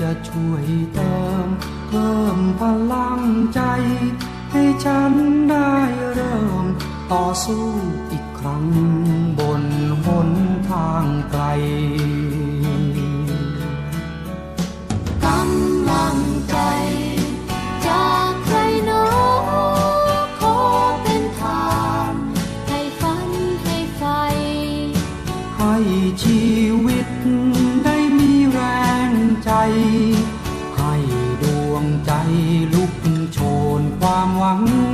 จะช่วยเติม เพิ่มพลังใจ ให้ฉันได้เริ่ม ต่อสู้อีกครั้งบนหนทางไกลกำลังใจจากใครหนอขอเป็นทานให้ฝันให้ไฟให้ชีวิต วามหวัง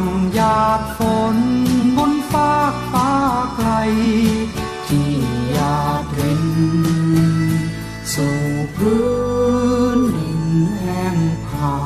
งอยากฝนบนฟากฟ้าไกล ที่อยากเรินสู่พื้นดินแห้งผา